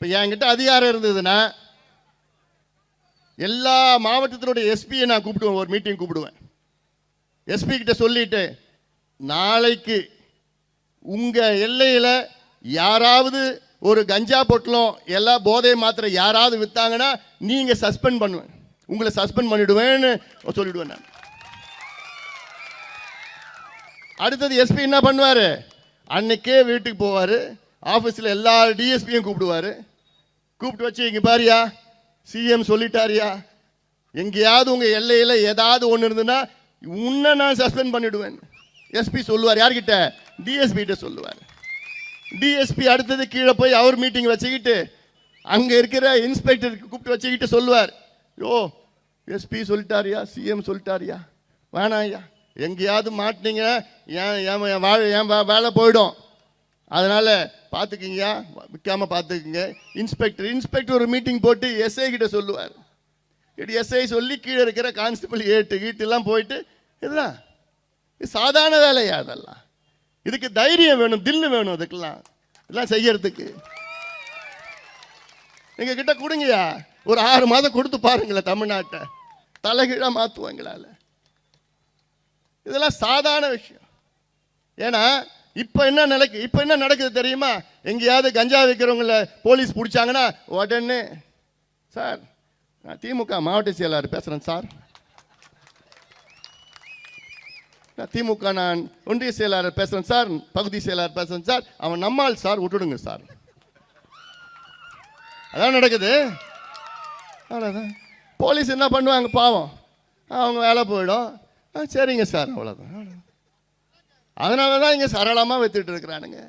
இப்போ என்கிட்ட அதிகாரம் இருந்ததுன்னா எல்லா மாவட்டத்தினுடைய எஸ்பியை நான் கூப்பிடுவேன் ஒரு மீட்டிங் கூப்பிடுவேன். எஸ்பி கிட்ட சொல்லிட்டு நாளைக்கு உங்கள் எல்லையில் யாராவது ஒரு கஞ்சா பொட்டலம் எல்லா போதை மாத்திரை யாராவது விற்றாங்கன்னா நீங்கள் சஸ்பெண்ட் பண்ணுவேன் உங்களை சஸ்பெண்ட் பண்ணிடுவேன்னு சொல்லிவிடுவேன் நான். அடுத்தது எஸ்பி என்ன பண்ணுவார்? அன்னைக்கே வீட்டுக்கு போவார். ஆஃபீஸில் எல்லா டிஎஸ்பியும் கூப்பிடுவாரு. கூப்பிட்டு வச்சு இங்கே பாரியா சிஎம் சொல்லிட்டாரியா. எங்கேயாவது உங்கள் எல்லையில் ஏதாவது ஒன்று இருந்ததுன்னா உன்னை நான் சஸ்பெண்ட் பண்ணிவிடுவேன் எஸ்பி சொல்லுவார். யார்கிட்ட? டிஎஸ்பிகிட்ட சொல்லுவார். டிஎஸ்பி அடுத்தது கீழே போய் அவர் மீட்டிங் வச்சுக்கிட்டு அங்கே இருக்கிற இன்ஸ்பெக்டருக்கு கூப்பிட்டு வச்சுக்கிட்டு சொல்லுவார். யோ எஸ்பி சொல்லிட்டாரியா சிஎம் சொல்லிட்டாரியா? வேணாம் ஐயா எங்கேயாவது மாட்டினீங்கன்னா ஏன் ஏன் என் வாழ என் வேலை போயிடும். அதனால் பார்த்துக்கிங்க விற்காம பார்த்துக்குங்க. இன்ஸ்பெக்டர் இன்ஸ்பெக்டர் ஒரு மீட்டிங் போட்டு எஸ்ஐ கிட்ட சொல்லுவார். இப்படி எஸ்ஐ சொல்லி கீழே இருக்கிற கான்ஸ்டபிள் ஏட்டு கீட்டுலாம் போயிட்டு இதுதான் இது சாதாரண வேலையா அதெல்லாம்? இதுக்கு தைரியம் வேணும் தில்லு வேணும் அதுக்கெல்லாம். இதெல்லாம் செய்யறதுக்கு. எங்க கிட்ட கொடுங்கயா ஒரு ஆறு மாதம் கொடுத்து பாருங்களேன் தமிழ்நாட்டை. தலைகீழாக மாற்றுவாங்களால இதெல்லாம் சாதாரண விஷயம். ஏன்னா இப்போ என்ன நிலைக்கு இப்போ என்ன நடக்குது தெரியுமா? எங்கேயாவது கஞ்சா விற்கிறவங்கள போலீஸ் பிடிச்சாங்கன்னா உடனே சார் நான் திமுக மாவட்ட செயலாளர் பேசுகிறேன் சார். நான் திமுக நான் ஒன்றிய செயலாளர் பேசுகிறேன் சார். பகுதி செயலாளர் பேசுகிறேன் சார். அவன் நம்மால் சார் விட்டுடுங்க சார். அதான் நடக்குது. அவ்வளோதான் போலீஸ் என்ன பண்ணுவாங்க பாவம். அவங்க வேலை போயிடும். ஆ, சரிங்க சார். அவ்வளோதான் அதனால தான் இங்கே சரளமாக வித்துட்டு இருக்கிறானுங்க.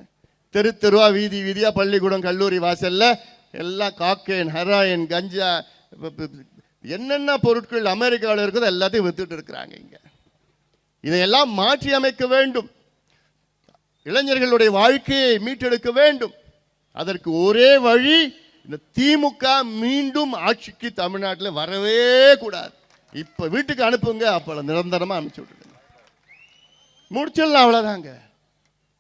தெரு தெருவா வீதி வீதியாக பள்ளிக்கூடம் கல்லூரி வாசலில் எல்லாம் காக்கேன் ஹெராயின் கஞ்சா என்னென்ன பொருட்கள் அமெரிக்காவில் இருக்குதோ எல்லாத்தையும் வித்துட்டு இருக்கிறாங்க இங்கே. இதையெல்லாம் மாற்றி அமைக்க வேண்டும். இளைஞர்களுடைய வாழ்க்கையை மீட்டெடுக்க வேண்டும். அதற்கு ஒரே வழி இந்த திமுக மீண்டும் ஆட்சிக்கு தமிழ்நாட்டில் வரவே கூடாது. இப்போ வீட்டுக்கு அனுப்புங்க அப்போ நிரந்தரமாக அனுப்பிச்சு விட்டுருங்க. முடிச்சிடலாம் அவ்வளோதாங்க